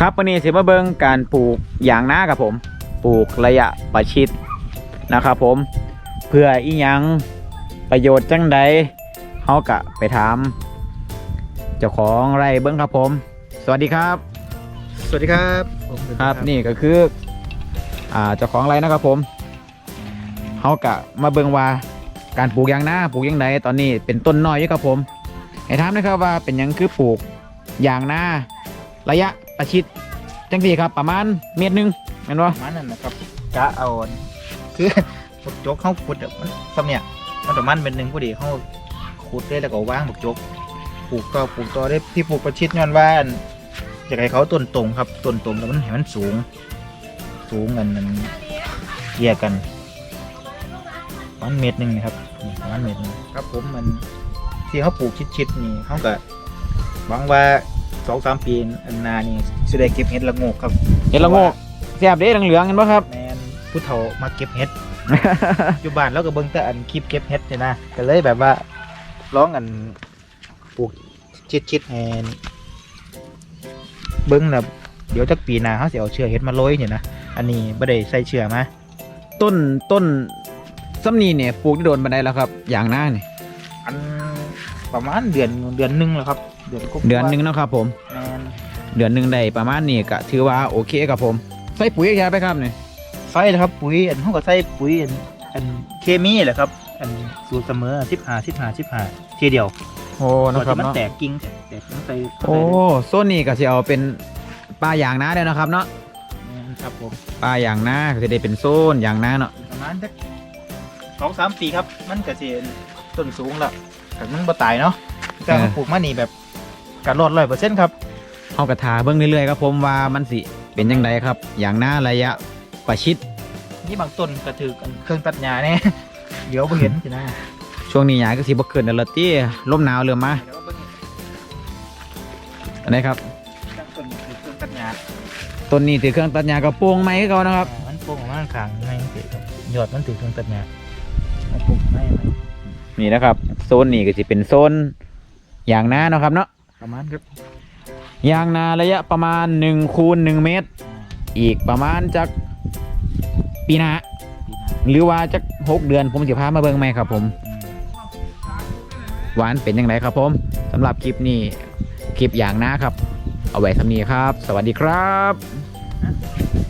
ครับวันนี้สิมาเบิ่งการปลูกยางนาครับผม ปลูกระยะประชิดนะครับผม เพื่ออีหยังประโยชน์จังใดเฮากะไปถามเจ้าของไร่เบิ่งครับผม สวัสดีครับ สวัสดีครับผมครับนี่ก็คืออ่าเจ้าของไร่นะครับผมเฮากะมาเบิ่งว่าการปลูกยางนาปลูกยังไงตอนนี้เป็นต้นน้อยอยู่ครับผมให้ถามนะครับว่าเป็นหยังคือปลูกยางนาระยะ ประชิดจังสี่ครับ ประมาณเมตรหนึ่งเห็นบ่ประมาณนั้นนะครับกะเอาอันคือบักจกเขาขุดอะมันสำเนี่ยมันประมาณเป็นหนึ่งพอดีเขาขุดได้แล้วก็วางบักจกปลูกก็ปลูกต่อได้ที่ปลูกประชิดย้อนว่าอันอยากให้เขาต้นตรงครับต้นตรงแล้วมันเห็นมันสูง สูงกันมันเกี่ยกันประมาณเมตรหนึ่งนะครับประมาณเมตรหนึงครับผมมันที่เขาปลูกชิดๆนี่เขาก็หวังว่า สองสามปีอันหนานี่จะได้เก็บเห็ดละโงกครับเห็นละโงกแซ่บเด้เหลืองๆเห็นบ่ครับแมนผู้เฒ่ามาเก็บเห็ดอยู่บ้านแล้วก็เบิ่งแต่อันคลิปเก็บเห็ดเนี่ยนะก็เลยแบบว่าร้องอันปลูกชิดชิดๆแหนเบิ่งแบบเดี๋ยวจักปีหน้าเขาสิเอาเชื้อเห็ดมาโรยเนี่ยนะอันนี้ไม่ได้ใส่เชื้อมาต้นต้นซ้ำนี่เนี่ยปลูกได้โดนบันไดแล้วครับยางนาเนี่ยอัน ประมาณเดือนเดือนหนึงแล้วครับ เดือนกุมภาเดือนหนึ่งเนาะครับผม แมนเดือนหนึ่งได้ประมาณนี้ก็ถือว่าโอเคครับผม ใส่ปุ๋ยยาไปครับเนี่ยใส่นะครับ ปุ๋ยอันเขาก็ใส่ปุ๋ยอันอันเคมีแหละครับ อันสูตรเสมอสิบห้าสิบห้าสิบห้าทีเดียวโอ้นะคก่รัอบนที่มันเนาะแตกกิ่งแตกมันใส่โอ้โซนนี้ก็สิเอาเป็นปลายางนาเด้อนะครับเนาะแม่นครับผมปลายางนาก็จะได้เป็นโซนยางนาเนาะประมาณสักสองสามปีครับ มันก็สิ ต้นสูงแล้วแต่มันบ่ตายเนาะแต่เขาปลูกมานี่แบบการรอดร้อยเปอร์เซ็นต์ครับเฮากระถาเบิ่งเรื่อยๆครับผมว่ามันสิเป็นยังไงครับยางนาระยะประชิดนี่บางต้นก็ถือกันเครื่องตัดหญ้าเนี่ยเดี๋ยวบ่เห็นสินะช่วงนี้หยาก็สิบ่ขึ้นแล้วละติลมหนาวเริ่มมาเดี๋ยวเบิ่งอันนี้ครับบางต้นถือเครื่องตัดหญ้าต้นนี้ถือเครื่องตัดหญ้ากระโปรงไม้คือเขานะครับอ่ามันโป่งออกมาข้างๆไม่สิยอดมันถือเครื่องตัดหญ้ามันปลูกไม่ไม่ นี่นะครับโซนนี้ก็สิเป็นโซนยางนาเนาะครับเนาะประมาณครับยางนาระยะประมาณ1คูณ1เมตร อีกประมาณจากปีหน้าปีหน้าหรือว่าจาก6เดือนผมจะพามาเบิ่งใหม่ครับผมอืมหวานเป็นยังไงครับผมสำหรับคลิปนี้คลิปอย่างนาครับ เอาไว้สำนีครับ สวัสดีครับ